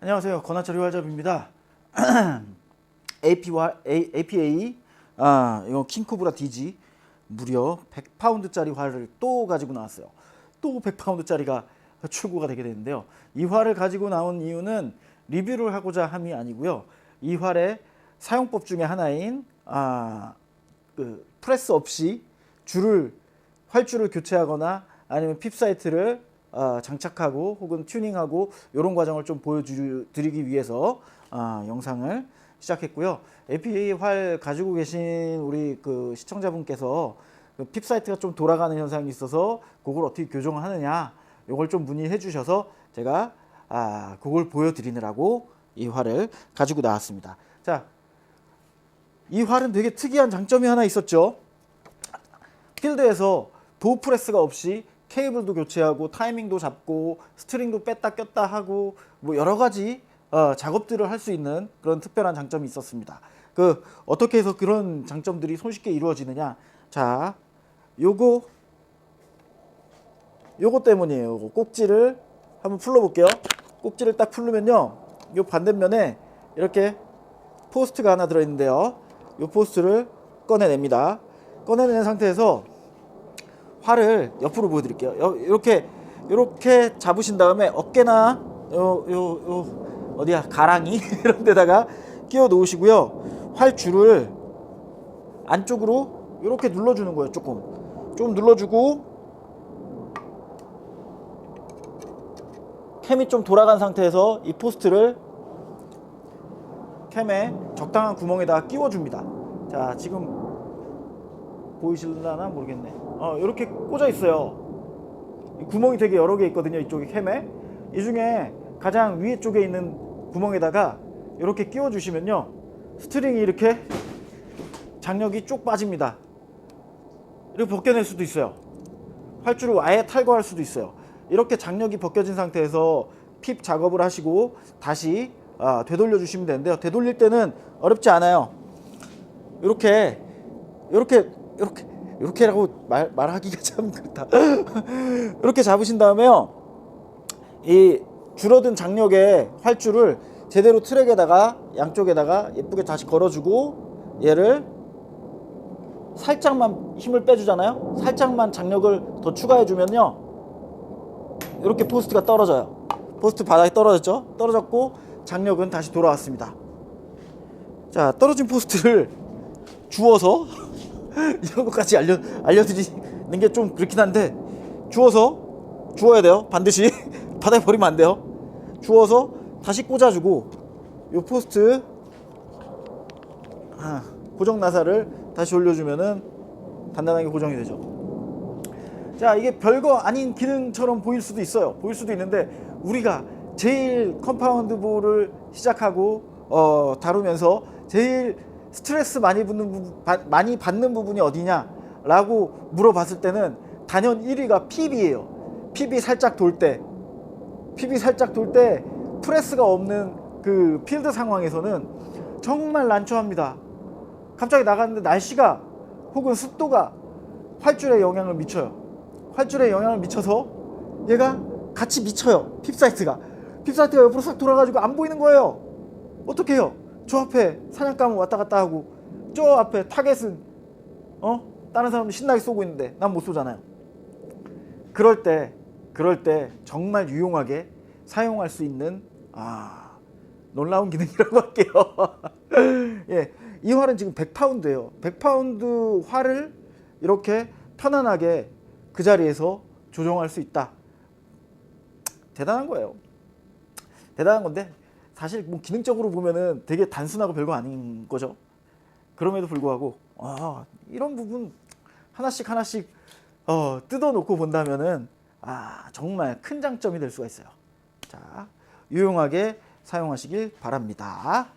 안녕하세요. 권한철 활잡입니다. AP와 A, APA 아 이거 킹코브라 DG 무려 100파운드짜리 활을 또 가지고 나왔어요. 또 100파운드짜리가 출고가 되게 되는데요. 이 활을 가지고 나온 이유는 리뷰를 하고자 함이 아니고요. 이 활의 사용법 중에 하나인 아, 그 프레스 없이 줄을 활줄을 교체하거나 아니면 핍 사이트를 어, 장착하고 혹은 튜닝하고 이런 과정을 좀 보여드리기 위해서 아, 영상을 시작했고요. APA 활 가지고 계신 우리 그 시청자분께서 그핍 사이트가 좀 돌아가는 현상이 있어서 그걸 어떻게 교정을 하느냐 이걸 좀 문의해 주셔서 제가 아, 그걸 보여드리느라고 이 활을 가지고 나왔습니다. 자, 이 활은 되게 특이한 장점이 하나 있었죠. 필드에서 도어 프레스가 없이 케이블도 교체하고 타이밍도 잡고 스트링도 뺐다 꼈다 하고 뭐 여러 가지 어, 작업들을 할 수 있는 그런 특별한 장점이 있었습니다. 그 어떻게 해서 그런 장점들이 손쉽게 이루어지느냐? 자, 요거 요거 때문이에요. 요거 꼭지를 한번 풀러 볼게요. 꼭지를 딱 풀르면요. 요 반대면에 이렇게 포스트가 하나 들어 있는데요. 요 포스트를 꺼내냅니다. 꺼내낸 상태에서 활을 옆으로 보여드릴게요. 여- 이렇게 이렇게 잡으신 다음에 어깨나 요 요 요 어디야 가랑이 이런 데다가 끼워 놓으시고요. 활 줄을 안쪽으로 이렇게 눌러주는 거예요. 조금 좀 눌러주고 캠이 좀 돌아간 상태에서 이 포스트를 캠에 적당한 구멍에다가 끼워줍니다. 자 지금 보이실라나 모르겠네. 어, 이렇게 꽂아 있어요. 이 구멍이 되게 여러 개 있거든요. 이쪽에 캠에. 이 중에 가장 위에 쪽에 있는 구멍에다가 이렇게 끼워 주시면요. 스트링이 이렇게 장력이 쭉 빠집니다. 이렇게 벗겨낼 수도 있어요. 활주를 아예 탈거할 수도 있어요. 이렇게 장력이 벗겨진 상태에서 핍 작업을 하시고 다시 아, 되돌려 주시면 되는데요. 되돌릴 때는 어렵지 않아요. 이렇게 이렇게 이렇게 이렇게라고 말 말하기가 참 그렇다. 이렇게 잡으신 다음에요. 이 줄어든 장력의 활줄을 제대로 트랙에다가 양쪽에다가 예쁘게 다시 걸어주고 얘를 살짝만 힘을 빼주잖아요. 살짝만 장력을 더 추가해주면요. 이렇게 포스트가 떨어져요. 포스트 바닥에 떨어졌죠? 떨어졌고 장력은 다시 돌아왔습니다. 자 떨어진 포스트를 주워서 이런 것까지 알려 알려드리는 게 좀 그렇긴 한데 주워서 주워야 돼요. 반드시 바닥에 버리면 안 돼요. 주워서 다시 꽂아주고 요 포스트 아, 고정 나사를 다시 올려주면은 단단하게 고정이 되죠. 자 이게 별거 아닌 기능처럼 보일 수도 있어요. 보일 수도 있는데 우리가 제일 컴파운드 볼을 시작하고 어, 다루면서 제일 스트레스 많이 받는 부분, 바- 많이 받는 부분이 어디냐라고 물어봤을 때는 단연 1위가 PB예요. PB 살짝 돌 때, PB 살짝 돌 때 프레스가 없는 그 필드 상황에서는 정말 난처합니다. 갑자기 나갔는데 날씨가 혹은 습도가 활줄에 영향을 미쳐요. 활줄에 영향을 미쳐서 얘가 같이 미쳐요. 핍사이트가. 핍사이트가 옆으로 싹 돌아가지고 안 보이는 거예요. 어떻게 해요? 저 앞에 사냥감은 왔다 갔다 하고 저 앞에 타겟은 어? 다른 사람들 신나게 쏘고 있는데 난 못 쏘잖아요. 그럴 때 그럴 때 정말 유용하게 사용할 수 있는 아 놀라운 기능이라고 할게요. 예, 이 활은 지금 100파운드예요. 100파운드 활을 이렇게 편안하게 그 자리에서 조정할 수 있다. 대단한 거예요. 대단한 건데 사실 뭐 기능적으로 보면은 되게 단순하고 별거 아닌 거죠. 그럼에도 불구하고 아, 이런 부분 하나씩 하나씩 어, 뜯어놓고 본다면은 아 정말 큰 장점이 될 수가 있어요. 자 유용하게 사용하시길 바랍니다.